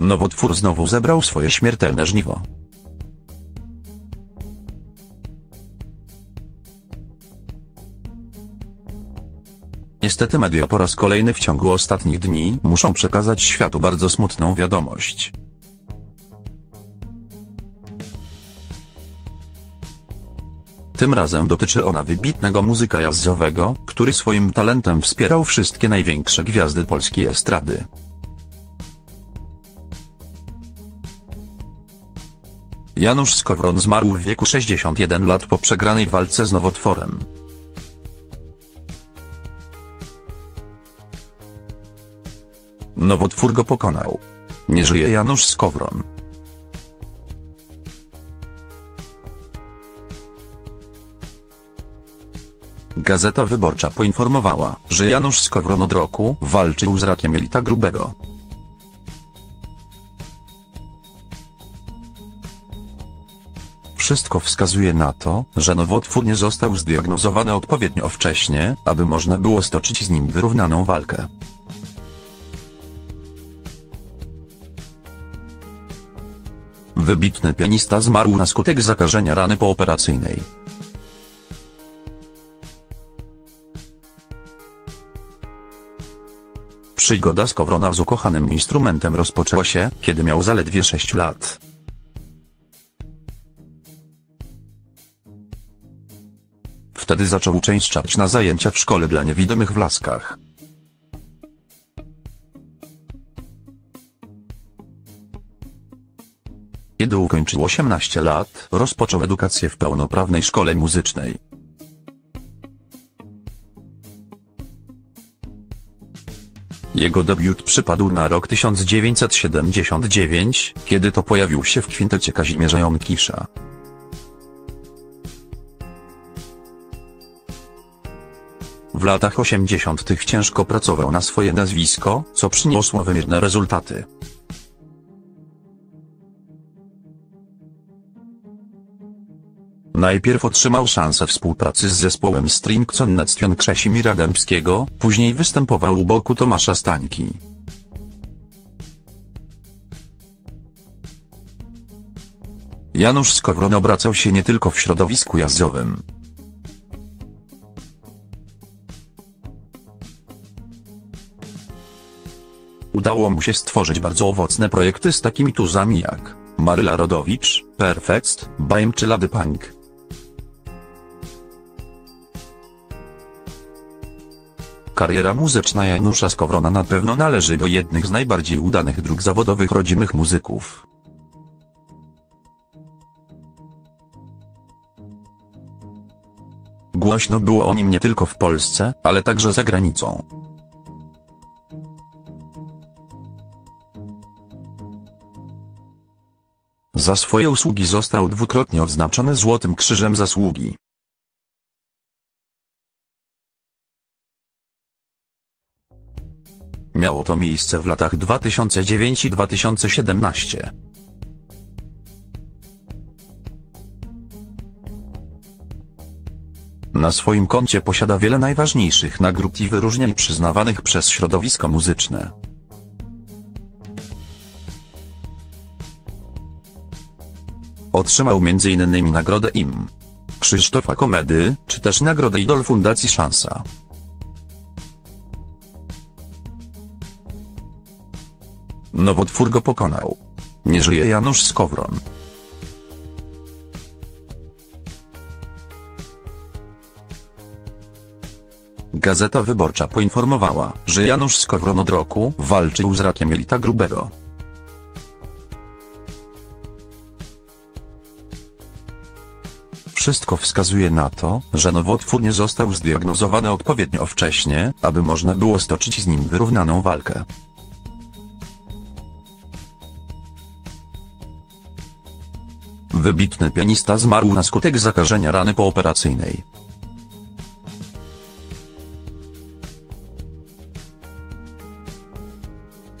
Nowotwór znowu zebrał swoje śmiertelne żniwo. Niestety media po raz kolejny w ciągu ostatnich dni muszą przekazać światu bardzo smutną wiadomość. Tym razem dotyczy ona wybitnego muzyka jazzowego, który swoim talentem wspierał wszystkie największe gwiazdy polskiej estrady. Janusz Skowron zmarł w wieku 61 lat po przegranej walce z nowotworem. Nowotwór go pokonał. Nie żyje Janusz Skowron. Gazeta Wyborcza poinformowała, że Janusz Skowron od roku walczył z rakiem jelita grubego. Wszystko wskazuje na to, że nowotwór nie został zdiagnozowany odpowiednio wcześnie, aby można było stoczyć z nim wyrównaną walkę. Wybitny pianista zmarł na skutek zakażenia rany pooperacyjnej. Przygoda Skowrona z ukochanym instrumentem rozpoczęła się, kiedy miał zaledwie 6 lat. Wtedy zaczął uczęszczać na zajęcia w szkole dla niewidomych w Laskach. Kiedy ukończył 18 lat, rozpoczął edukację w pełnoprawnej szkole muzycznej. Jego debiut przypadł na rok 1979, kiedy to pojawił się w kwintecie Kazimierza Jonkisza. W latach 80. ciężko pracował na swoje nazwisko, co przyniosło wymierne rezultaty. Najpierw otrzymał szansę współpracy z zespołem String Sonnectjon Krzesimira Dębskiego, później występował u boku Tomasza Stańki. Janusz Skowron obracał się nie tylko w środowisku jazzowym. Udało mu się stworzyć bardzo owocne projekty z takimi tuzami jak Maryla Rodowicz, Perfect, Baim czy Lady Punk. Kariera muzyczna Janusza Skowrona na pewno należy do jednych z najbardziej udanych dróg zawodowych rodzimych muzyków. Głośno było o nim nie tylko w Polsce, ale także za granicą. Za swoje usługi został dwukrotnie odznaczony Złotym Krzyżem Zasługi. Miało to miejsce w latach 2009 i 2017. Na swoim koncie posiada wiele najważniejszych nagród i wyróżnień przyznawanych przez środowisko muzyczne. Otrzymał m.in. nagrodę IM. Krzysztofa Komedy, czy też nagrodę Idol Fundacji Szansa. Nowotwór go pokonał. Nie żyje Janusz Skowron. Gazeta Wyborcza poinformowała, że Janusz Skowron od roku walczył z rakiem jelita grubego. Wszystko wskazuje na to, że nowotwór nie został zdiagnozowany odpowiednio wcześnie, aby można było stoczyć z nim wyrównaną walkę. Wybitny pianista zmarł na skutek zakażenia rany pooperacyjnej.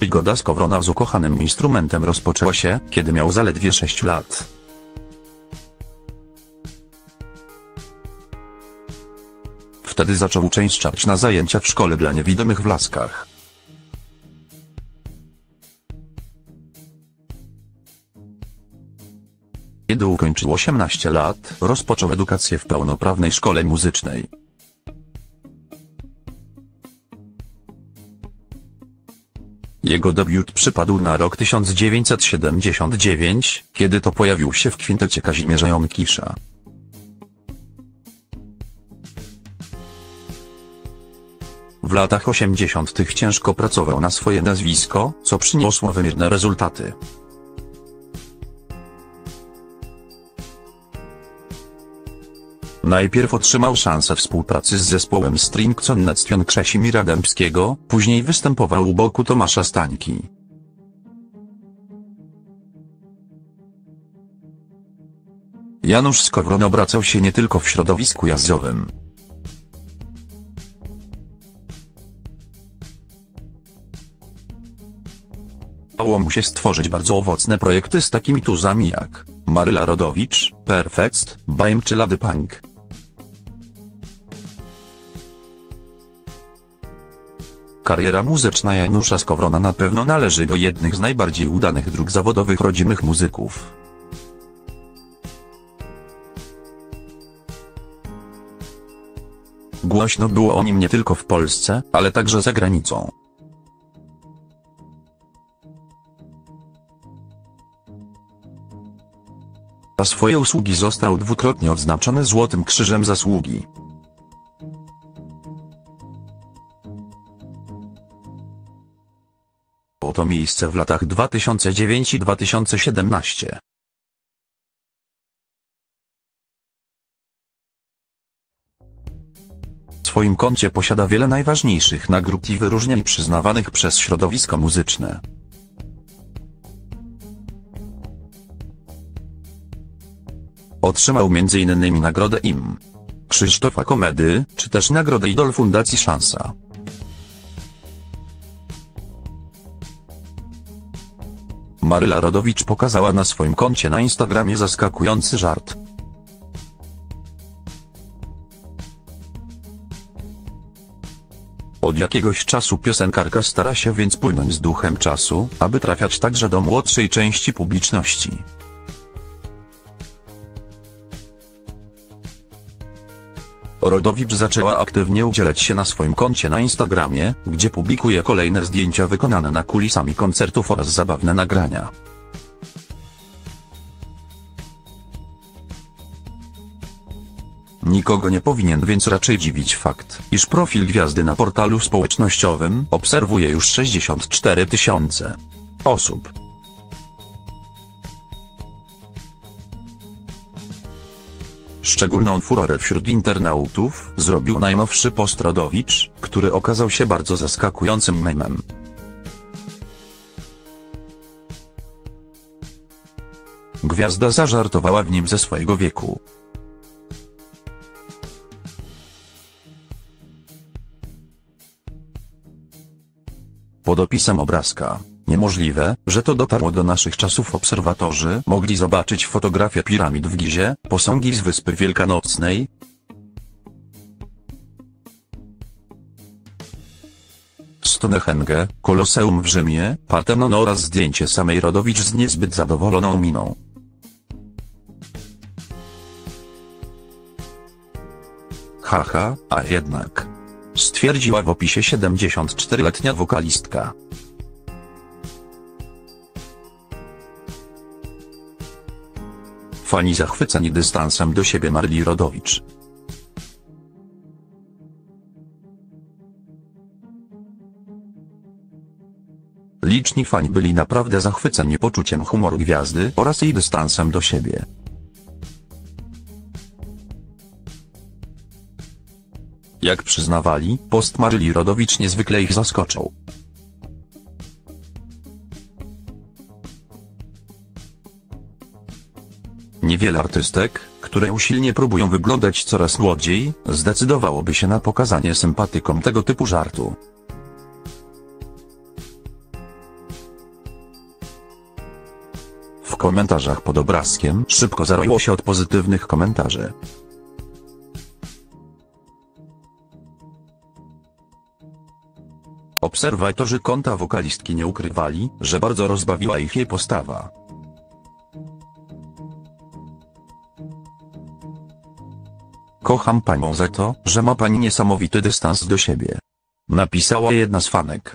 Przygoda Skowrona z ukochanym instrumentem rozpoczęła się, kiedy miał zaledwie 6 lat. wtedy zaczął uczęszczać na zajęcia w szkole dla niewidomych w Laskach. Kiedy ukończył 18 lat, rozpoczął edukację w pełnoprawnej szkole muzycznej. Jego debiut przypadł na rok 1979, kiedy to pojawił się w kwintecie Kazimierza Jonkisza. W latach 80. ciężko pracował na swoje nazwisko, co przyniosło wymierne rezultaty. Najpierw otrzymał szansę współpracy z zespołem String Sonnetstwion Krzesimira Dębskiego, później występował u boku Tomasza Stańki. Janusz Skowron obracał się nie tylko w środowisku jazzowym. Udało mu się stworzyć bardzo owocne projekty z takimi tuzami jak Maryla Rodowicz, Perfect, Baim czy Lady Punk. Kariera muzyczna Janusza Skowrona na pewno należy do jednych z najbardziej udanych dróg zawodowych rodzimych muzyków. Głośno było o nim nie tylko w Polsce, ale także za granicą. Za swoje usługi został dwukrotnie odznaczony Złotym Krzyżem Zasługi. To miejsce w latach 2009 i 2017. W swoim koncie posiada wiele najważniejszych nagród i wyróżnień przyznawanych przez środowisko muzyczne. Otrzymał m.in. nagrodę IM. Krzysztofa Komedy, czy też nagrodę Idol Fundacji Szansa. Maryla Rodowicz pokazała na swoim koncie na Instagramie zaskakujący żart. Od jakiegoś czasu piosenkarka stara się więc płynąć z duchem czasu, aby trafiać także do młodszej części publiczności. Rodowicz zaczęła aktywnie udzielać się na swoim koncie na Instagramie, gdzie publikuje kolejne zdjęcia wykonane na kulisami koncertów oraz zabawne nagrania. Nikogo nie powinien więc raczej dziwić fakt, iż profil gwiazdy na portalu społecznościowym obserwuje już 64 tysiące osób. Szczególną furorę wśród internautów zrobił najnowszy post Rodowicz, który okazał się bardzo zaskakującym memem. Gwiazda zażartowała w nim ze swojego wieku. Pod opisem obrazka Niemożliwe, że to dotarło do naszych czasów obserwatorzy mogli zobaczyć fotografię piramid w Gizie, posągi z Wyspy Wielkanocnej, Stonehenge, Koloseum w Rzymie, Partenon oraz zdjęcie samej Rodowicz z niezbyt zadowoloną miną. Haha, a jednak. Stwierdziła w opisie 74-letnia wokalistka. Fani zachwyceni dystansem do siebie Marli Rodowicz. Liczni fani byli naprawdę zachwyceni poczuciem humoru gwiazdy oraz jej dystansem do siebie. Jak przyznawali, post Maryli Rodowicz niezwykle ich zaskoczył. Niewiele artystek, które usilnie próbują wyglądać coraz młodziej, zdecydowałoby się na pokazanie sympatykom tego typu żartu. W komentarzach pod obrazkiem szybko zaroiło się od pozytywnych komentarzy. Obserwatorzy konta wokalistki nie ukrywali, że bardzo rozbawiła ich jej postawa. Kocham panią za to, że ma pani niesamowity dystans do siebie. Napisała jedna z fanek.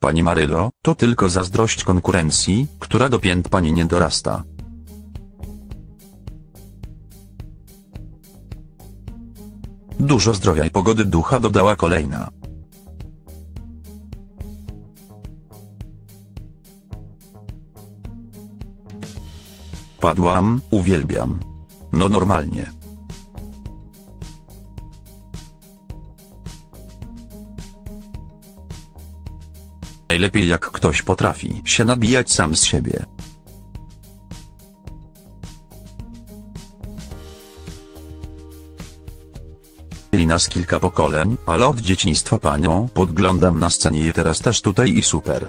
Pani Marylo, to tylko zazdrość konkurencji, która do pięt pani nie dorasta. Dużo zdrowia i pogody ducha dodała kolejna. Padłam, uwielbiam. No normalnie. Najlepiej jak ktoś potrafi się nabijać sam z siebie. I nas kilka pokoleń, ale od dzieciństwa panią podglądam na scenie i teraz też tutaj i super.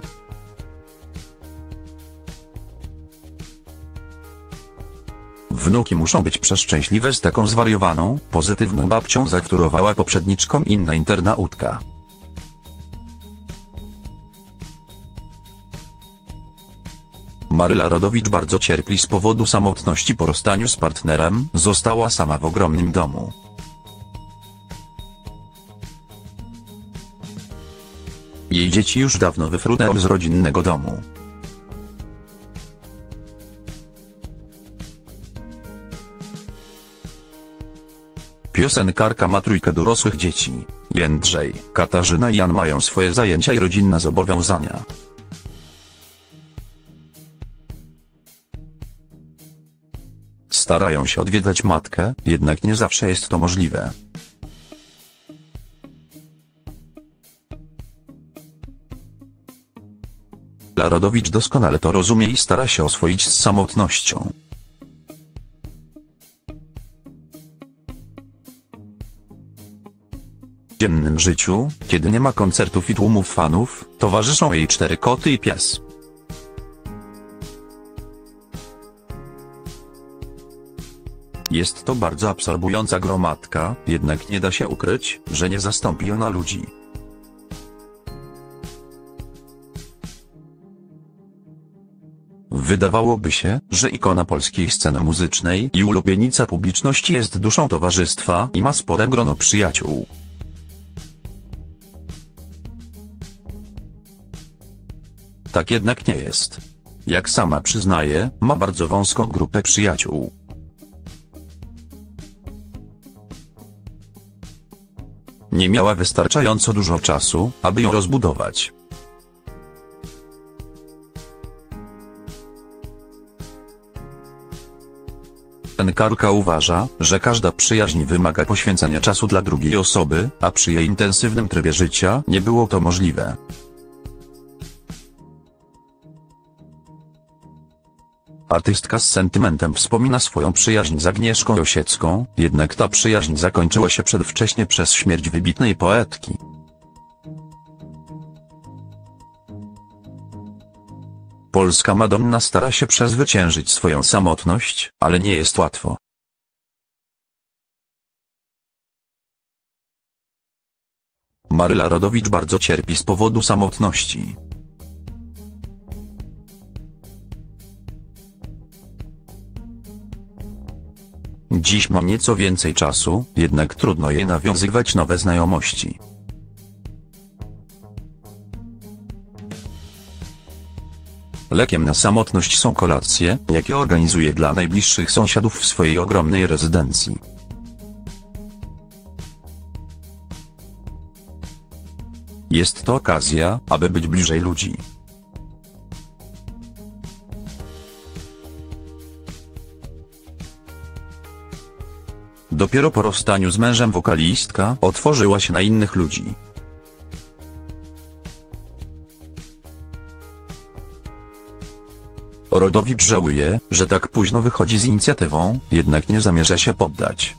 Wnuki muszą być przeszczęśliwe z taką zwariowaną, pozytywną babcią zakturowała poprzedniczką inna internautka. Maryla Rodowicz bardzo cierpi z powodu samotności po rozstaniu z partnerem, została sama w ogromnym domu. Jej dzieci już dawno wyfrunęły z rodzinnego domu. Piosenkarka ma trójkę dorosłych dzieci. Jędrzej, Katarzyna i Jan mają swoje zajęcia i rodzinne zobowiązania. Starają się odwiedzać matkę, jednak nie zawsze jest to możliwe. Larodowicz doskonale to rozumie i stara się oswoić z samotnością. W dziennym życiu, kiedy nie ma koncertów i tłumów fanów, towarzyszą jej cztery koty i pies. Jest to bardzo absorbująca gromadka, jednak nie da się ukryć, że nie zastąpi ona ludzi. Wydawałoby się, że ikona polskiej sceny muzycznej i ulubienica publiczności jest duszą towarzystwa i ma spore grono przyjaciół. Tak jednak nie jest. Jak sama przyznaje, ma bardzo wąską grupę przyjaciół. Nie miała wystarczająco dużo czasu, aby ją rozbudować. Enkarka uważa, że każda przyjaźń wymaga poświęcenia czasu dla drugiej osoby, a przy jej intensywnym trybie życia nie było to możliwe. Artystka z sentymentem wspomina swoją przyjaźń z Agnieszką Osiecką, jednak ta przyjaźń zakończyła się przedwcześnie przez śmierć wybitnej poetki. Polska Madonna stara się przezwyciężyć swoją samotność, ale nie jest łatwo. Maryla Rodowicz bardzo cierpi z powodu samotności. Dziś ma nieco więcej czasu, jednak trudno jej nawiązywać nowe znajomości. Lekiem na samotność są kolacje, jakie organizuje dla najbliższych sąsiadów w swojej ogromnej rezydencji. Jest to okazja, aby być bliżej ludzi. Dopiero po rozstaniu z mężem wokalistka otworzyła się na innych ludzi. Rodowicz żałuje, że tak późno wychodzi z inicjatywą, jednak nie zamierza się poddać.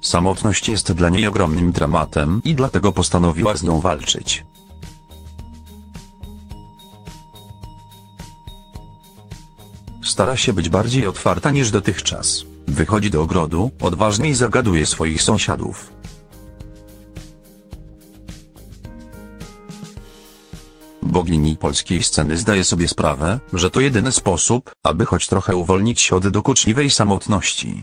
Samotność jest dla niej ogromnym dramatem i dlatego postanowiła z nią walczyć. Stara się być bardziej otwarta niż dotychczas. Wychodzi do ogrodu, odważnie zagaduje swoich sąsiadów. bogini polskiej sceny zdaje sobie sprawę, że to jedyny sposób, aby choć trochę uwolnić się od dokuczliwej samotności.